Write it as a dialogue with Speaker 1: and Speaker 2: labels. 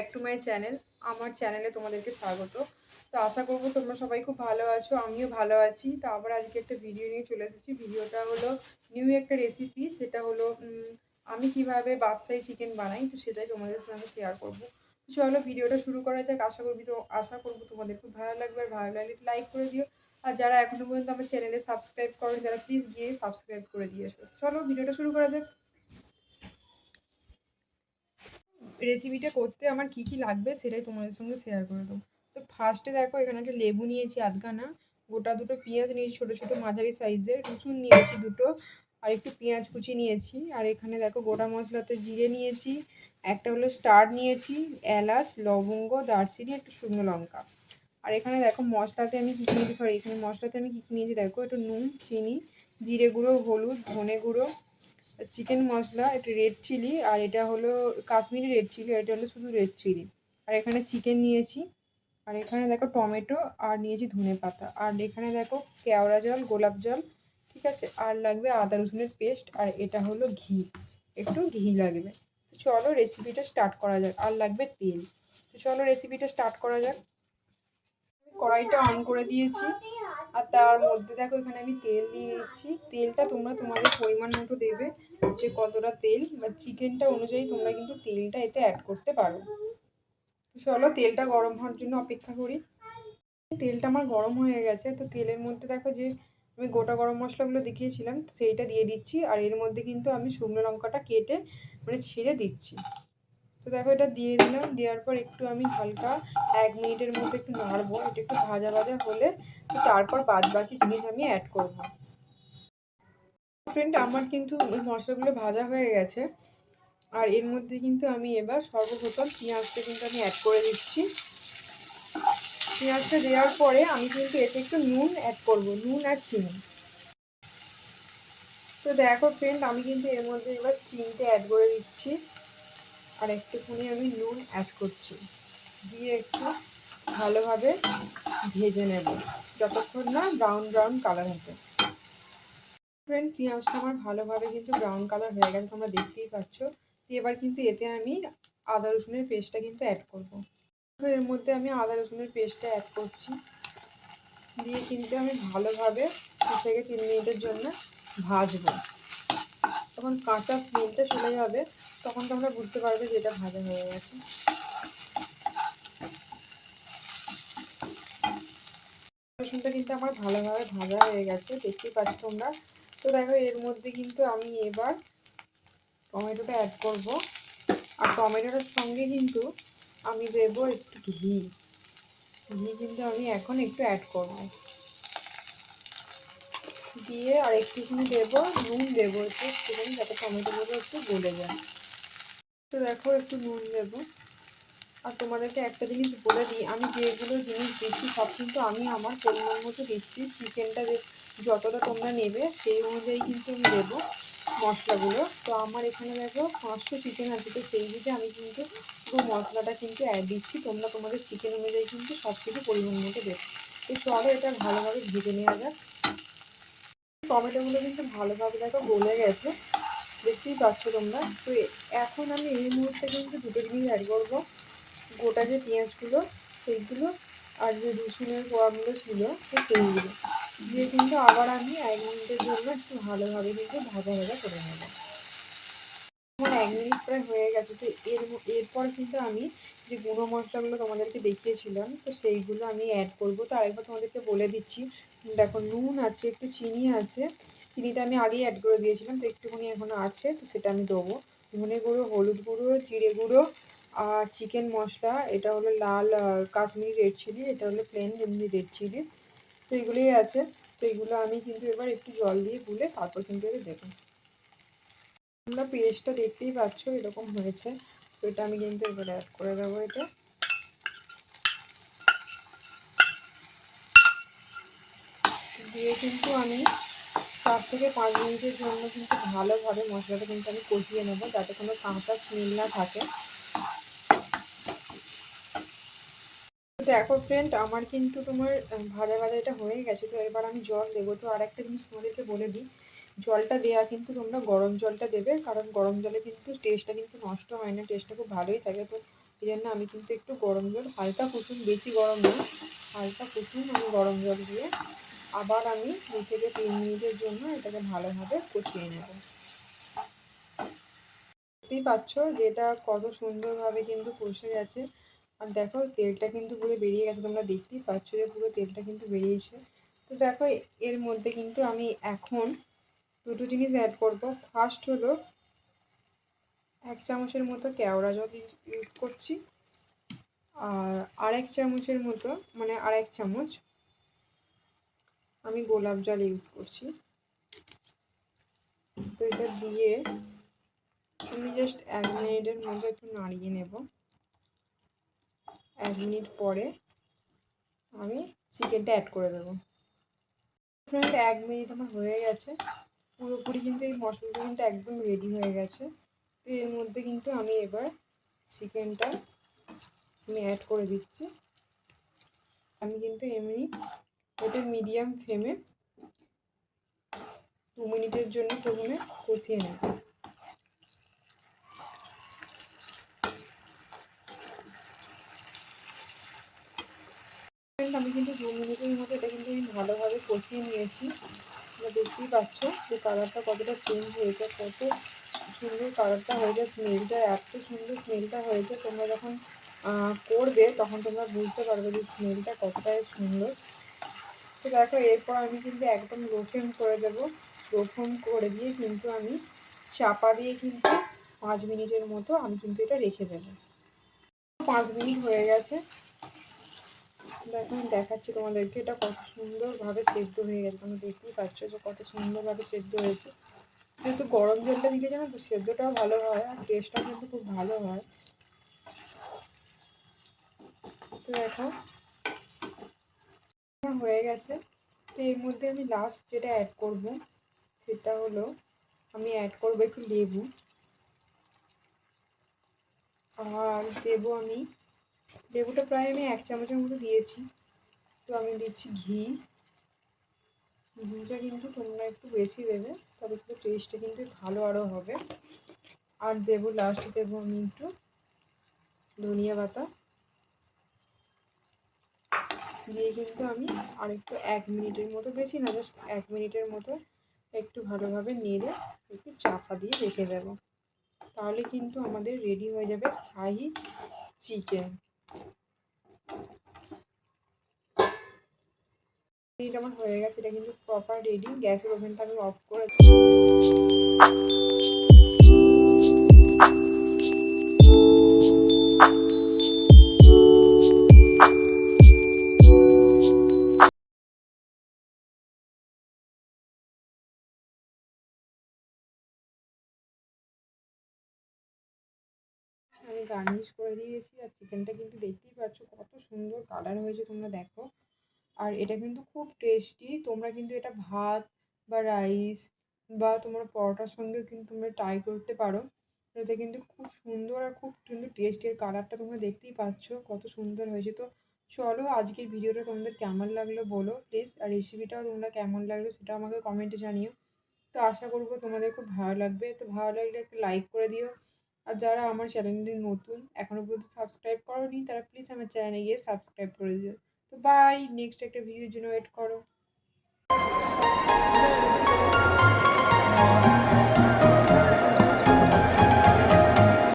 Speaker 1: Back to my channel আমার চ্যানেলে তোমাদেরকে স্বাগত। তো আশা করব তোমরা সবাই খুব ভালো আছো, আমিও ভালো আছি। তো আবার আজকে একটা ভিডিও নিয়ে চলে এসেছি। ভিডিওটা হলো নিউ একটা রেসিপি সেটা হলো আমি কীভাবে বাদশাহী চিকেন বানাই, তো সেটাই তোমাদের সঙ্গে শেয়ার করব। চলো ভিডিওটা শুরু করা যাক। আশা করবি তো, আশা করব তোমাদের খুব ভালো লাগবে। আর ভালো লাগলে লাইক করে দিও। আর যারা এখনও পর্যন্ত আমার চ্যানেলে সাবস্ক্রাইব করেন যারা প্লিজ গিয়ে সাবস্ক্রাইব করে দিয়ে এসো চলো ভিডিওটা শুরু করা যাক। রেসিপিটা করতে আমার কি কি লাগবে সেটাই তোমাদের সঙ্গে শেয়ার করে দেবো। তো ফার্স্টে দেখো, এখানে একটা লেবু নিয়েছি, আধখানা। গোটা দুটো পেঁয়াজ নিয়েছি, ছোটো ছোটো মাঝারি সাইজের রসুন নিয়েছি দুটো, আর একটু পেঁয়াজ কুচি নিয়েছি। আর এখানে দেখো, গোটা মশলাতে জিরে নিয়েছি, একটা হলো স্টার নিয়েছি, এলাচ, লবঙ্গ, দারচিনি, একটু শুকনো লঙ্কা। আর এখানে দেখো, মশলাতে আমি কী কী নিয়েছি সরি এখানে মশলাতে আমি কী কী নিয়েছি, দেখো, একটু নুন, চিনি, জিরে গুঁড়ো, হলুদ, ধনে গুঁড়ো চিকেন মশলা এটা রেড চিলি আর এটা হলো কাশ্মীরি রেড চিলি আর এটা হলো শুধু রেড চিলি আর এখানে চিকেন নিয়েছি, আর এখানে দেখো টমেটো, আর নিয়েছি ধনে পাতা। আর এখানে দেখো কেওড়া জল, গোলাপ জল, ঠিক আছে? আর লাগবে আদা রসুনের পেস্ট আর এটা হলো ঘি। একটু ঘি লাগবে। চলো রেসিপিটা স্টার্ট করা যাক। আর লাগবে তেল। তো চলো রেসিপিটা স্টার্ট করা যাক। কড়াইটা অন করে দিয়েছি। আর তার মধ্যে দেখো এখানে আমি তেল দিয়ে দিচ্ছি। তেলটা তোমরা তোমাদের পরিমাণ মতো দেবে যে কতটা তেল বা চিকেনটা অনুযায়ী তোমরা কিন্তু তেলটা এতে অ্যাড করতে পারো। চলো তেলটা গরম হওয়ার জন্য অপেক্ষা করি। তেলটা আমার গরম হয়ে গেছে। তো তেলের মধ্যে দেখো যে আমি গোটা গরম মশলাগুলো দেখিয়েছিলাম, সেইটা দিয়ে দিচ্ছি। আর এর মধ্যে কিন্তু আমি শুকনো লঙ্কাটা কেটে মানে ছিঁড়ে দিচ্ছি। তো দেখো এটা দিয়ে দিলাম, দেওয়ার পর একটু আমি হালকা এক মিনিটের মধ্যে একটু নাড়বো, এটা একটু ভাজা ভাজা হলে তো তারপর বাদ বাকি জিনিস আমি অ্যাড করব। ফ্রেন্ড আমার কিন্তু মশলাগুলো ভাজা হয়ে গেছে, আর এর মধ্যে কিন্তু আমি এবার সর্বপ্রথম পেঁয়াজটা কিন্তু আমি অ্যাড করে দিচ্ছি। পেঁয়াজটা দেওয়ার পরে আমি কিন্তু এতে একটু নুন অ্যাড করব, নুন আর চিনি। তো দেখো ফ্রেন্ড আমি কিন্তু এর মধ্যে এবার চিনিটা অ্যাড করে দিচ্ছি। আর একটুখানি আমি নুন অ্যাড করছি। দিয়ে একটু ভালোভাবে ভেজে নেব, যতক্ষণ না ব্রাউন ব্রাউন কালার হবে। ফ্রেন্ড পেঁয়াজটা আমার ভালোভাবে কিন্তু ব্রাউন কালার হয়ে গেছে, তোমরা দেখতেই পাচ্ছ। এবার কিন্তু এতে আমি আদা রসুনের পেস্টটা কিন্তু অ্যাড করব। এর মধ্যে আমি আদা রসুনের পেস্টটা অ্যাড করছি। দিয়ে কিন্তু আমি ভালোভাবে দু থেকে তিন মিনিটের জন্য ভাজবো। তখন কাঁচা স্মেলটা চলে যাবে, তখন তোমরা বুঝতে পারবে যে এটা ভাজা হয়ে গেছে। রসুনটা কিন্তু আমার ভালোভাবে ভাজা হয়ে গেছে, দেখতেই পাচ্ছ তোমরা। তো দেখো, এর মধ্যে কিন্তু আমি এবার টমেটোটা অ্যাড করব। আর টমেটোটার সঙ্গে কিন্তু আমি দেবো একটু ঘি। ঘি কিন্তু আমি এখন একটু অ্যাড করব। দিয়ে আর একটুখানি দেবো, নুন দেবো একটু একটুখানি যাতে টমেটোগুলো একটু গলে যায়। তো দেখো একটু নুন দেবো। আর তোমাদেরকে একটা জিনিস বলে দিই, আমি যেগুলো জিনিস দিচ্ছি সব কিন্তু আমি আমার পরিমাণ মতো দিচ্ছি। চিকেনটা যতটা তোমরা নেবে সেই অনুযায়ী কিন্তু আমি দেবো মশলাগুলো। তো আমার এখানে দেখো পাঁচশো চিকেন আছে, তো সেই বুঝে আমি কিন্তু পুরো মশলাটা কিন্তু অ্যাড দিচ্ছি। তোমরা তোমাদের চিকেন অনুযায়ী কিন্তু সব কিছু পরিমাণ মতো দেবে। তো চলো এটা ভালোভাবে ভেজে নেওয়া যাক। টমেটোগুলো কিন্তু ভালোভাবে দেখো গলে গেছে। দেখতেই পাচ্ছ তোমরা। তো এখন আমি এই মুহূর্তে কিন্তু দুটো জিনিস অ্যাড করব। গোটা যে পেঁয়াজগুলো, সেইগুলো আর যে রসুনের কোয়াগুলো ছিল সেইগুলো। দিয়ে কিন্তু আবার আমি এক মিনিটের জন্য একটু ভালোভাবে কিন্তু ভাজা ভাজা করে নেব। আমার এক মিনিট প্রায় হয়ে গেছে, তো এর এরপর কিন্তু আমি যে গুঁড়ো মশলাগুলো তোমাদেরকে দেখিয়েছিলাম, তো সেইগুলো আমি অ্যাড করব। তো আরেকবার তোমাদেরকে বলে দিচ্ছি দেখো, নুন আছে, একটু চিনি আছে। চিনিটা আমি আগেই অ্যাড করে দিয়েছিলাম, তো একটুখানি এখনও আছে, তো সেটা আমি দেবো। ধনে গুঁড়ো, হলুদ গুঁড়ো, জিরে গুঁড়ো আর চিকেন মশলা। এটা হলো লাল কাশ্মীরি রেড চিলি এটা হলো প্লেন এমনি রেড চিলি তো এগুলোই আছে। তো এগুলো আমি কিন্তু এবার একটু জল দিয়ে গুলে তারপর কিন্তু এটা দেবো। তোমরা পেস্টটা দেখতেই পাচ্ছ, এরকম হয়েছে। তো এটা আমি কিন্তু এবার অ্যাড করে দেবো এটা। দিয়ে কিন্তু আমি চার থেকে পাঁচ মিনিটের জন্য কিন্তু ভালোভাবে মশলাটা কিন্তু আমি কষিয়ে নেব, যাতে কোনো কাঁচা স্মেল না থাকে। দেখো ফ্রেন্ড আমার কিন্তু তোমার ভাজা ভাজা এটা হয়ে গেছে, তো এবার আমি জল দেবো। তো আর একটা জিনিস তোমাদেরকে বলে দিই, জলটা দেওয়া কিন্তু তোমরা গরম জলটা দেবে, কারণ গরম জলে কিন্তু টেস্টটা কিন্তু নষ্ট হয় না টেস্টটা খুব ভালোই থাকে। তো এই জন্য আমি কিন্তু একটু গরম জল, হালকা কুসুম, বেশি গরম না হালকা কুসুম আমি গরম জল দিয়ে আবার আমি দু থেকে তিন মিনিটের জন্য এটাকে ভালোভাবে কষিয়ে নেব। দেখতেই পাচ্ছ যে এটা কত সুন্দরভাবে কিন্তু কষে গেছে। আর দেখো, তেলটা কিন্তু পুরো বেরিয়ে গেছে, তোমরা দেখতেই পাচ্ছ যে পুরো তেলটা কিন্তু বেরিয়েছে। তো দেখো, এর মধ্যে কিন্তু আমি এখন দুটো জিনিস অ্যাড করব। ফার্স্ট হলো এক চামচের মতো কেওড়া জল ইউজ করছি। আর আরেক চামচের মতো মানে আরেক চামচ আমি গোলাপ জল ইউজ করছি। তো এটা দিয়ে আমি জাস্ট এক মিনিটের মধ্যে একটু নাড়িয়ে নেব। এক মিনিট পরে আমি চিকেনটা অ্যাড করে দেবো। ফ্রেন্ড এক মিনিট আমার হয়ে গেছে। পুরোপুরি কিন্তু এই মশলাটা কিন্তু একদম রেডি হয়ে গেছে। তো এর মধ্যে কিন্তু আমি এবার চিকেনটা আমি অ্যাড করে দিচ্ছি। আমি কিন্তু এমনি ওটা মিডিয়াম ফ্লেমে দু মিনিটের জন্য প্রথমে কষিয়ে নেব। আমি কিন্তু দু মিনিটের মধ্যে এটা কিন্তু আমি ভালোভাবে কষিয়ে নিয়েছি। তোমরা দেখতেই পাচ্ছ যে কালারটা কতটা চেঞ্জ হয়েছে, কত সুন্দর কালারটা হয়েছে স্মেলটা এত সুন্দর স্মেলটা হয়েছে। তোমরা যখন করবে তখন তোমরা বুঝতে পারবে যে স্মেলটা কতটাই সুন্দর। তো দেখো, এরপর আমি কিন্তু একদম লোফেম করে দেবো। লোফেম করে দিয়ে কিন্তু আমি চাপা দিয়ে কিন্তু পাঁচ মিনিটের মতো আমি কিন্তু এটা রেখে দেবো। পাঁচ মিনিট হয়ে গেছে। দেখো, আমি দেখাচ্ছি তোমাদেরকে এটা কত সুন্দরভাবে সেদ্ধ হয়ে গেছে। তোমরা দেখতেই পাচ্ছ যে কত সুন্দরভাবে সেদ্ধ হয়েছে। যেহেতু গরম জলটা দিলে জানো তো, সেদ্ধটাও ভালো হয় আর টেস্টটাও কিন্তু খুব ভালো হয়। তো দেখো হয়ে গেছে। তো এর মধ্যে আমি লাস্ট যেটা অ্যাড করব, সেটা হলো আমি অ্যাড করব একটু লেবু। আর দেবো আমি, লেবুটা প্রায় আমি এক চামচের মতো দিয়েছি। তো আমি দিচ্ছি ঘি। ঘিটা কিন্তু তোমরা একটু বেশি দেবে, তবে একটু টেস্টটা কিন্তু ভালো আরও হবে। আর দেবো লাস্ট দেবো আমি একটু ধনিয়া পাতা। দিয়ে কিন্তু আমি আরেকটু এক মিনিটের মতো বেশি না জাস্ট এক মিনিটের মতো একটু ভালোভাবে নেড়ে একটু চাপা দিয়ে রেখে দেব। তাহলে কিন্তু আমাদের রেডি হয়ে যাবে শাহি চিকেন আমার হয়ে গেছে, এটা কিন্তু প্রপার রেডি গ্যাসের ওভেনটা আমি অফ করে আমি গার্নিশ করে দিয়েছি আর চিকেনটা কিন্তু দেখতেই পাচ্ছ কত সুন্দর কালার হয়েছে, তোমরা দেখো। আর এটা কিন্তু খুব টেস্টি তোমরা কিন্তু এটা ভাত বা রাইস বা তোমার পরোটার সঙ্গেও কিন্তু তোমরা ট্রাই করতে পারো। এটা কিন্তু খুব সুন্দর আর খুব সুন্দর টেস্টি আর কালারটা তোমরা দেখতেই পাচ্ছ, কত সুন্দর হয়েছে। তো চলো আজকের ভিডিওটা তোমাদের কেমন লাগল বলো প্লিজ আর রেসিপিটাও তোমরা কেমন লাগল সেটা আমাকে কমেন্টে জানিও। তো আশা করব তোমাদের খুব ভালো লাগবে। তো ভালো লাগলে একটা লাইক করে দিও। আর যারা আমার চ্যানেলটি নতুন এখনও পর্যন্ত সাবস্ক্রাইব করনি, তারা প্লিজ আমার চ্যানেলে গিয়ে সাবস্ক্রাইব করে দিও। তো বাই নেক্সট একটা ভিডিওর জন্য ওয়েট করো।